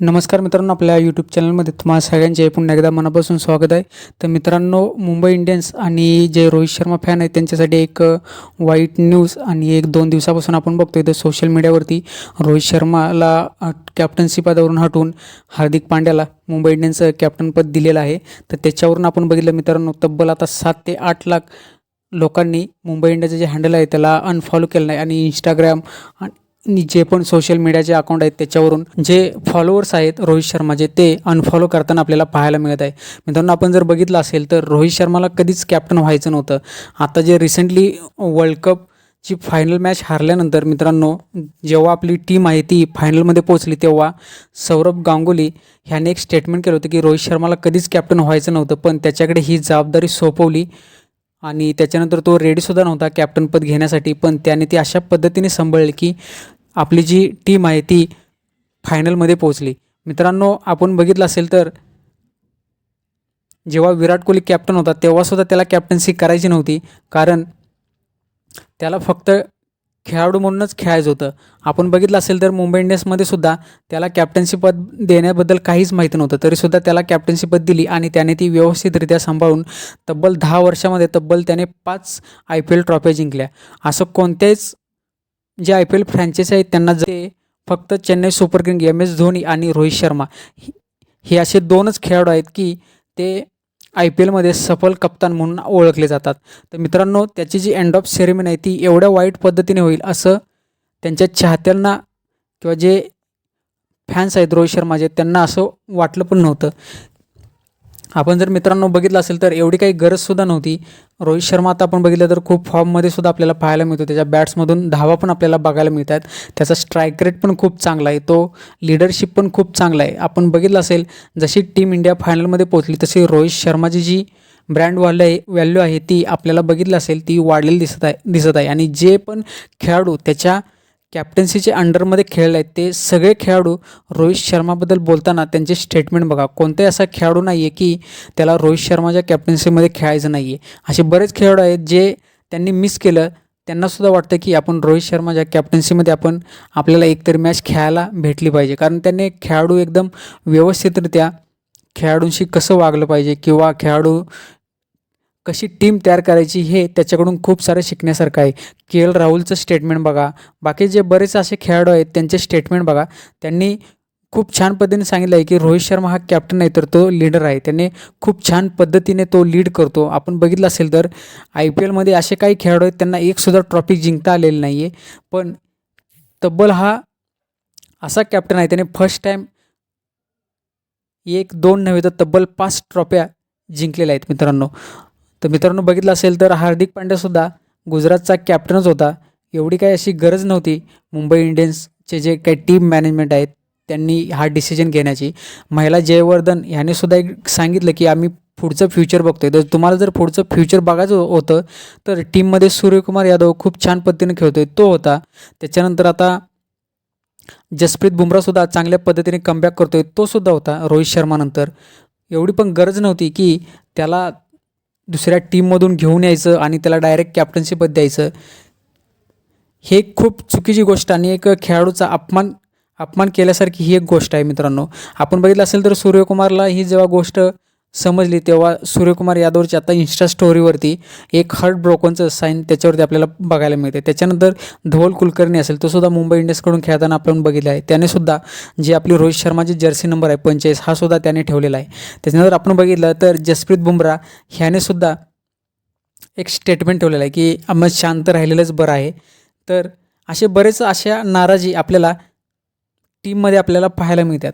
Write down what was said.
नमस्कार मित्रांनो आपल्या यूट्यूब चॅनलमध्ये तुम्हाला सगळ्यांचे पुन्हा एकदा मनापासून स्वागत आहे. तर मित्रांनो मुंबई इंडियन्स आणि जे रोहित शर्मा फॅन आहेत त्यांच्यासाठी एक वाईट न्यूज आणि एक दोन दिवसापासून आपण बघतोय तर सोशल मीडियावरती रोहित शर्माला कॅप्टन्सी पदावरून हटवून हार्दिक पांड्याला मुंबई इंडियन्सचं कॅप्टनपद दिलेलं आहे. तर त्याच्यावरून आपण बघितलं मित्रांनो तब्बल आता सात ते आठ लाख लोकांनी मुंबई इंडियन्सचं जे हँडल आहे त्याला अनफॉलो केलं नाही. आणि इंस्टाग्राम जे पण सोशल मीडियाचे अकाउंट आहेत त्याच्यावरून जे फॉलोअर्स आहेत रोहित शर्माचे ते अनफॉलो करताना आपल्याला पाहायला मिळत आहे. मित्रांनो आपण जर बघितलं असेल तर रोहित शर्माला कधीच कॅप्टन व्हायचं नव्हतं. आता जे रिसेंटली वर्ल्ड कपची फायनल मॅच हारल्यानंतर मित्रांनो जेव्हा आपली टीम आहे ती फायनलमध्ये पोचली तेव्हा सौरभ गांगुली ह्याने एक स्टेटमेंट केलं होतं की रोहित शर्माला कधीच कॅप्टन व्हायचं नव्हतं पण त्याच्याकडे ही जबाबदारी सोपवली आणि त्याच्यानंतर तो रेडीसुद्धा नव्हता कॅप्टनपद घेण्यासाठी पण त्याने ती अशा पद्धतीने सांभाळली की आपली जी टीम आहे ती फायनलमध्ये पोहोचली. मित्रांनो आपण बघितलं असेल तर जेव्हा विराट कोहली कॅप्टन होता तेव्हासुद्धा त्याला कॅप्टन्सी करायची नव्हती. कारण त्याला फक्त खेळाडू म्हणूनच खेळायचं होतं. आपण बघितलं असेल तर मुंबई इंडियन्समध्ये सुद्धा त्याला कॅप्टन्सी पद देण्याबद्दल काहीच माहिती नव्हतं. तरीसुद्धा त्याला कॅप्टन्सी पद दिली आणि त्याने ती व्यवस्थितरित्या सांभाळून तब्बल दहा वर्षामध्ये तब्बल त्याने पाच आय पी एल ट्रॉफ्या जिंकल्या. असं कोणत्याच जे आय पी एल फ्रँचायसी आहेत त्यांना जे फक्त Chennai Super King M S Dhoni आणि रोहित शर्मा हे- हे असे दोनच खेळाडू आहेत की ते आय पी एलमध्ये सफल कप्तान म्हणून ओळखले जातात. तर मित्रांनो त्याची जी एंड ऑफ सेरेमनी आहे ती एवढ्या वाईट पद्धतीने होईल असं त्यांच्या चाहत्यांना किंवा जे फॅन्स आहेत रोहित शर्माचे त्यांना असं वाटलं पण नव्हतं. आपण जर मित्रांनो बघितलं असेल तर एवढी काही गरजसुद्धा नव्हती. रोहित शर्मा आता आपण बघितलं तर खूप फॉर्ममध्ये सुद्धा आपल्याला पाहायला मिळतो. त्याच्या बॅट्समधून धावा पण आपल्याला बघायला मिळतात. त्याचा स्ट्राईक रेट पण खूप चांगला आहे. तो लिडरशिप पण खूप चांगला आहे. आपण बघितलं असेल जशी टीम इंडिया फायनलमध्ये पोहोचली तशी रोहित शर्माची जी ब्रँड व्हॅल्यू आहे व्हॅल्यू आहे ती आपल्याला बघितलं असेल ती वाढलेली दिसत आहे दिसत आहे. आणि जे पण खेळाडू त्याच्या कॅप्टन्सीचे अंडरमध्ये खेळले आहेत ते सगळे खेळाडू रोहित शर्माबद्दल बोलताना त्यांचे स्टेटमेंट बघा. कोणताही असा खेळाडू नाही आहे की त्याला रोहित शर्माच्या कॅप्टन्सीमध्ये खेळायचं नाही आहे असे बरेच खेळाडू आहेत जे त्यांनी मिस केलं त्यांनासुद्धा वाटतं की आपण रोहित शर्माच्या कॅप्टन्सीमध्ये आपण आपल्याला एकतरी मॅच खेळायला भेटली पाहिजे. कारण त्यांनी खेळाडू एकदम व्यवस्थितरित्या खेळाडूंशी कसं वागलं पाहिजे किंवा खेळाडू कशी टीम तयार करायची हे त्याच्याकडून खूप सारं शिकण्यासारखं आहे. के एल राहुलचं स्टेटमेंट बघा. बाकी जे बरेच असे खेळाडू आहेत त्यांचे स्टेटमेंट बघा. त्यांनी खूप छान पद्धतीने सांगितलं आहे की रोहित शर्मा हा कॅप्टन आहे तर तो लीडर आहे. त्याने खूप छान पद्धतीने तो लीड करतो. आपण बघितलं असेल तर आय पी एलमध्ये असे काही खेळाडू आहेत त्यांना एकसुद्धा ट्रॉफी जिंकता आलेली नाही आहे पण तब्बल हा असा कॅप्टन आहे त्याने फर्स्ट टाईम एक दोन नव्हे तर तब्बल पाच ट्रॉफ्या जिंकलेल्या आहेत मित्रांनो. तर मित्रांनो बघितलं असेल तर हार्दिक पांड्यासुद्धा गुजरातचा कॅप्टनच होता. एवढी काही अशी गरज नव्हती. मुंबई इंडियन्सचे जे काही टीम मॅनेजमेंट आहेत त्यांनी हा डिसिजन घेण्याची. महिला जयवर्धन ह्याने सुद्धा एक सांगितलं की आम्ही पुढचं फ्युचर बघतोय. तर तुम्हाला जर पुढचं फ्युचर बघायचं होतं तर टीममध्ये सूर्यकुमार यादव खूप छान पद्धतीने खेळतोय. तो होता. त्याच्यानंतर आता जसप्रीत बुमराहसुद्धा चांगल्या पद्धतीने कमबॅक करतोय. तो सुद्धा होता रोहित शर्मानंतर. एवढी पण गरज नव्हती की त्याला दुसऱ्या टीममधून घेऊन यायचं आणि त्याला डायरेक्ट कॅप्टनशिपच द्यायचं. हे खूप चुकीची गोष्ट आणि एक खेळाडूचा अपमान अपमान केल्यासारखी ही एक गोष्ट आहे मित्रांनो. आपण बघितलं असेल तर सूर्यकुमारला ही जेव्हा गोष्ट समजली तेव्हा सूर्यकुमार यादवची आता इन्स्टा स्टोरीवरती एक हार्ट ब्रोकनचं साईन त्याच्यावरती आपल्याला बघायला मिळते. त्याच्यानंतर धवल कुलकर्णी असेल तो सुद्धा मुंबई इंडियन्सकडून खेळताना आपण बघितलं आहे. त्याने सुद्धा जी आपली रोहित शर्माची जर्सी नंबर आहे पंचेचाळीस हा सुद्धा त्याने ठेवलेला आहे. त्याच्यानंतर आपण बघितलं तर जसप्रीत बुमरा ह्याने सुद्धा एक स्टेटमेंट ठेवलेलं आहे की आम्ही शांत राहिलेलंच बरं आहे. तर असे बरेच अशा नाराजी आपल्याला टीममध्ये आपल्याला पाहायला मिळतात.